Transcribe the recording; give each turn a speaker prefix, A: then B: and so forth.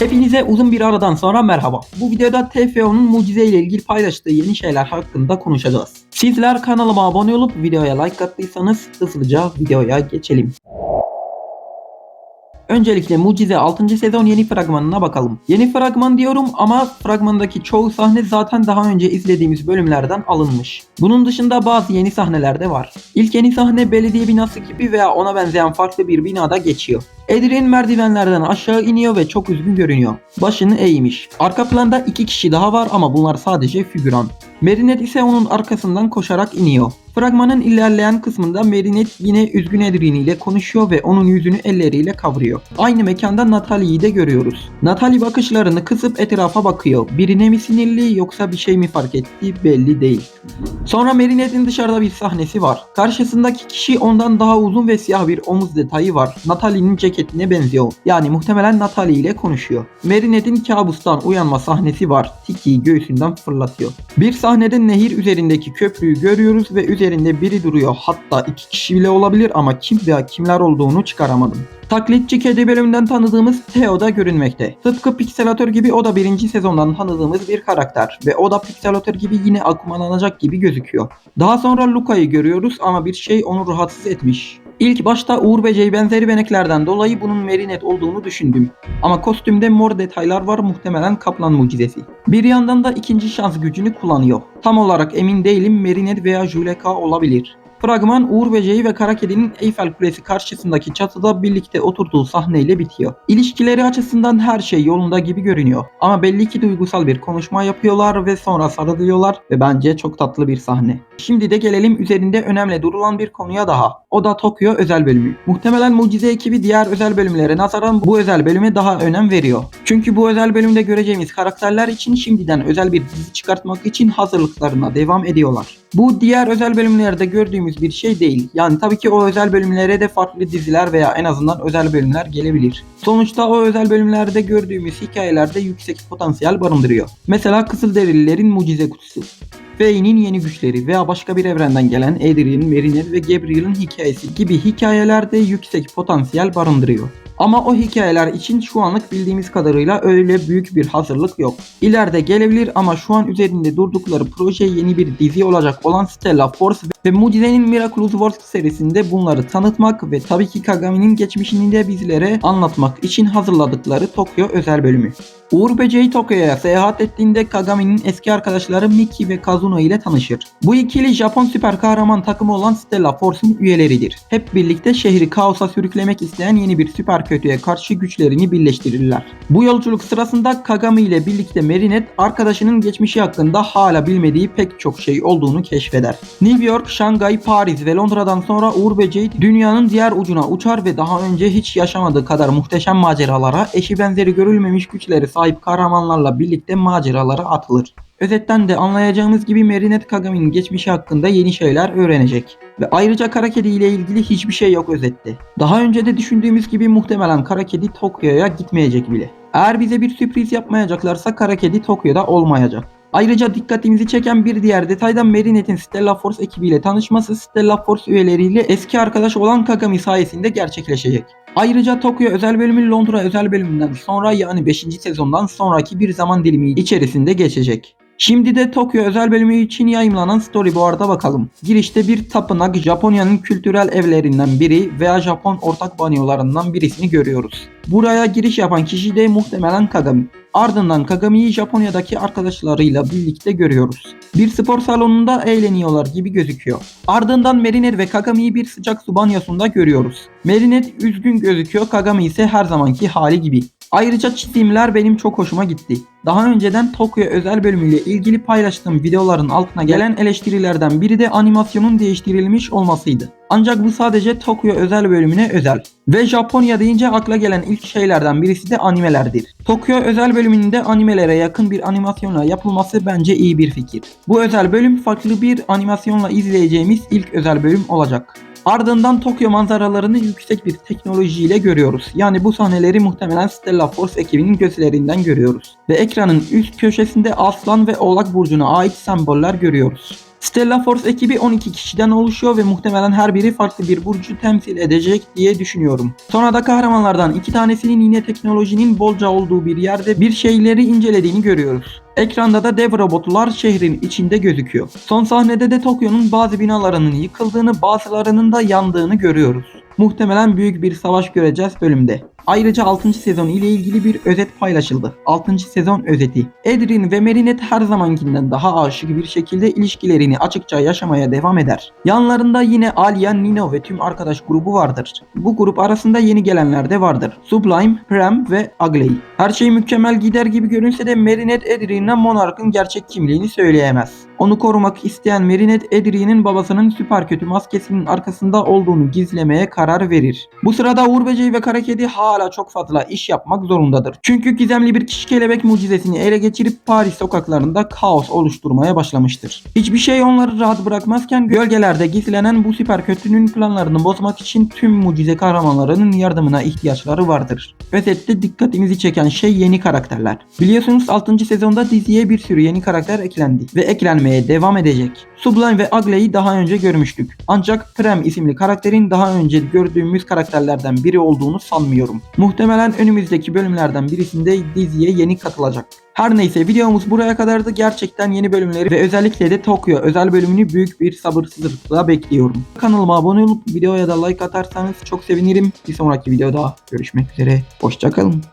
A: Hepinize uzun bir aradan sonra merhaba. Bu videoda TFO'nun mucize ile ilgili paylaştığı yeni şeyler hakkında konuşacağız. Sizler kanalıma abone olup videoya like attıysanız hızlıca videoya geçelim. Öncelikle Mucize 6. sezon yeni fragmanına bakalım. Yeni fragman diyorum ama fragmandaki çoğu sahne zaten daha önce izlediğimiz bölümlerden alınmış. Bunun dışında bazı yeni sahneler de var. İlk yeni sahne belediye binası gibi veya ona benzeyen farklı bir binada geçiyor. Adrian merdivenlerden aşağı iniyor ve çok üzgün görünüyor. Başını eğmiş. Arka planda iki kişi daha var ama bunlar sadece figüran. Merinet ise onun arkasından koşarak iniyor. Fragmanın ilerleyen kısmında Merinet yine üzgün Adrian ile konuşuyor ve onun yüzünü elleriyle kavruyor. Aynı mekanda Natalie'yi de görüyoruz. Natalie bakışlarını kısıp etrafa bakıyor. Birine mi sinirli yoksa bir şey mi fark ettiği belli değil. Sonra Merinet'in dışarıda bir sahnesi var. Karşısındaki kişi ondan daha uzun ve siyah bir omuz detayı var. Natalie'nin ceketine benziyor. Yani muhtemelen Natalie ile konuşuyor. Merinet'in kabustan uyanma sahnesi var. Tiki'yi göğsünden fırlatıyor. Bir sahnede nehir üzerindeki köprüyü görüyoruz ve üzerinde biri duruyor. Hatta iki kişi bile olabilir ama kim veya kimler olduğunu çıkaramadım. Taklitçi kedi bölümünden tanıdığımız Theo da görünmekte. Tıpkı Pixelator gibi o da birinci sezondan tanıdığımız bir karakter ve o da Pixelator gibi yine akumalanacak gibi gözüküyor. Daha sonra Luka'yı görüyoruz ama bir şey onu rahatsız etmiş. İlk başta Uğur Böceği benzeri beneklerden dolayı bunun Merinet olduğunu düşündüm. Ama kostümde mor detaylar var muhtemelen kaplan mucizesi. Bir yandan da ikinci şans gücünü kullanıyor. Tam olarak emin değilim Merinet veya Juleka olabilir. Fragman Uğur Böceği ve Kara Kedi'nin Eyfel Kulesi karşısındaki çatıda birlikte oturduğu sahneyle bitiyor. İlişkileri açısından her şey yolunda gibi görünüyor. Ama belli ki duygusal bir konuşma yapıyorlar ve sonra sarılıyorlar ve bence çok tatlı bir sahne. Şimdi de gelelim üzerinde önemli durulan bir konuya daha. O da Tokyo özel bölümü. Muhtemelen Mucize ekibi diğer özel bölümlere nazaran bu özel bölüme daha önem veriyor. Çünkü bu özel bölümde göreceğimiz karakterler için şimdiden özel bir dizi çıkartmak için hazırlıklarına devam ediyorlar. Bu diğer özel bölümlerde gördüğümüz bir şey değil. Yani tabii ki o özel bölümlere de farklı diziler veya en azından özel bölümler gelebilir. Sonuçta o özel bölümlerde gördüğümüz hikayelerde yüksek potansiyel barındırıyor. Mesela Kızılderililerin mucize kutusu. Faye'nin yeni güçleri veya başka bir evrenden gelen Adrian, Merinet ve Gabriel'in hikayesi gibi hikayelerde yüksek potansiyel barındırıyor. Ama o hikayeler için şu anlık bildiğimiz kadarıyla öyle büyük bir hazırlık yok. İleride gelebilir ama şu an üzerinde durdukları proje yeni bir dizi olacak olan Stella Force ve Mucize'nin Miraculous World serisinde bunları tanıtmak ve tabii ki Kagami'nin geçmişini de bizlere anlatmak için hazırladıkları Tokyo özel bölümü. Uğur Böceği Tokyo'ya seyahat ettiğinde Kagami'nin eski arkadaşları Miki ve Kazuno ile tanışır. Bu ikili Japon süper kahraman takımı olan Stella Force'un üyeleridir. Hep birlikte şehri kaosa sürüklemek isteyen yeni bir süper kötüye karşı güçlerini birleştirirler. Bu yolculuk sırasında Kagami ile birlikte Merinet arkadaşının geçmişi hakkında hala bilmediği pek çok şey olduğunu keşfeder. New York, Şangay, Paris ve Londra'dan sonra Uğur Böceği dünyanın diğer ucuna uçar ve daha önce hiç yaşamadığı kadar muhteşem maceralara, eşi benzeri görülmemiş güçleri sahip kahramanlarla birlikte maceralara atılır. Özetten de anlayacağımız gibi Merinet Kagami'nin geçmişi hakkında yeni şeyler öğrenecek. Ve ayrıca Kara Kedi ile ilgili hiçbir şey yok özette. Daha önce de düşündüğümüz gibi muhtemelen Kara Kedi Tokyo'ya gitmeyecek bile. Eğer bize bir sürpriz yapmayacaklarsa Kara Kedi Tokyo'da olmayacak. Ayrıca dikkatimizi çeken bir diğer detayda Marinette'in Stella Force ekibiyle tanışması Stella Force üyeleriyle eski arkadaş olan Kagami sayesinde gerçekleşecek. Ayrıca Tokyo özel bölümü Londra özel bölümünden sonra yani 5. sezondan sonraki bir zaman dilimi içerisinde geçecek. Şimdi de Tokyo özel bölümü için yayımlanan storyboard'a bakalım. Girişte bir tapınak Japonya'nın kültürel evlerinden biri veya Japon ortak banyolarından birisini görüyoruz. Buraya giriş yapan kişi de muhtemelen Kagami. Ardından Kagami'yi Japonya'daki arkadaşlarıyla birlikte görüyoruz. Bir spor salonunda eğleniyorlar gibi gözüküyor. Ardından Merinet ve Kagami'yi bir sıcak su banyosunda görüyoruz. Merinet üzgün gözüküyor, Kagami ise her zamanki hali gibi. Ayrıca çizimler benim çok hoşuma gitti. Daha önceden Tokyo özel bölümüyle ilgili paylaştığım videoların altına gelen eleştirilerden biri de animasyonun değiştirilmiş olmasıydı. Ancak bu sadece Tokyo özel bölümüne özel. Ve Japonya deyince akla gelen ilk şeylerden birisi de animelerdir. Tokyo özel bölümünde animelere yakın bir animasyonla yapılması bence iyi bir fikir. Bu özel bölüm farklı bir animasyonla izleyeceğimiz ilk özel bölüm olacak. Ardından Tokyo manzaralarını yüksek bir teknolojiyle görüyoruz. Yani bu sahneleri muhtemelen Stella Force ekibinin gözlerinden görüyoruz. Ve ekranın üst köşesinde Aslan ve Oğlak Burcu'na ait semboller görüyoruz. Stella Force ekibi 12 kişiden oluşuyor ve muhtemelen her biri farklı bir burcu temsil edecek diye düşünüyorum. Sonra da kahramanlardan iki tanesinin yine teknolojinin bolca olduğu bir yerde bir şeyleri incelediğini görüyoruz. Ekranda da dev robotlar şehrin içinde gözüküyor. Son sahnede de Tokyo'nun bazı binalarının yıkıldığını, bazılarının da yandığını görüyoruz. Muhtemelen büyük bir savaş göreceğiz bölümde. Ayrıca 6. sezon ile ilgili bir özet paylaşıldı. 6. sezon özeti. Edrin ve Marinette her zamankinden daha aşık bir şekilde ilişkilerini açıkça yaşamaya devam eder. Yanlarında yine Alia, Nino ve tüm arkadaş grubu vardır. Bu grup arasında yeni gelenler de vardır. Sublime, Prem ve Agley. Her şey mükemmel gider gibi görünse de Marinette Edrin'e Monarch'ın gerçek kimliğini söyleyemez. Onu korumak isteyen Marinette Edrin'in babasının süper kötü maskesinin arkasında olduğunu gizlemeye karar verir. Bu sırada Uğur Böceği ve Kara Kedi hala çok fazla iş yapmak zorundadır. Çünkü gizemli bir kişi kelebek mucizesini ele geçirip Paris sokaklarında kaos oluşturmaya başlamıştır. Hiçbir şey onları rahat bırakmazken gölgelerde gizlenen bu süper kötünün planlarını bozmak için tüm mucize kahramanlarının yardımına ihtiyaçları vardır. Özette dikkatimizi çeken şey yeni karakterler. Biliyorsunuz 6. sezonda diziye bir sürü yeni karakter eklendi ve eklenmeye devam edecek. Sublime ve Agley'i daha önce görmüştük. Ancak Prem isimli karakterin daha önce gördüğümüz karakterlerden biri olduğunu sanmıyorum. Muhtemelen önümüzdeki bölümlerden birisinde diziye yeni katılacak. Her neyse videomuz buraya kadardı. Gerçekten yeni bölümleri ve özellikle de Tokyo özel bölümünü büyük bir sabırsızlıkla bekliyorum. Kanalıma abone olup videoya da like atarsanız çok sevinirim. Bir sonraki videoda görüşmek üzere. Hoşçakalın.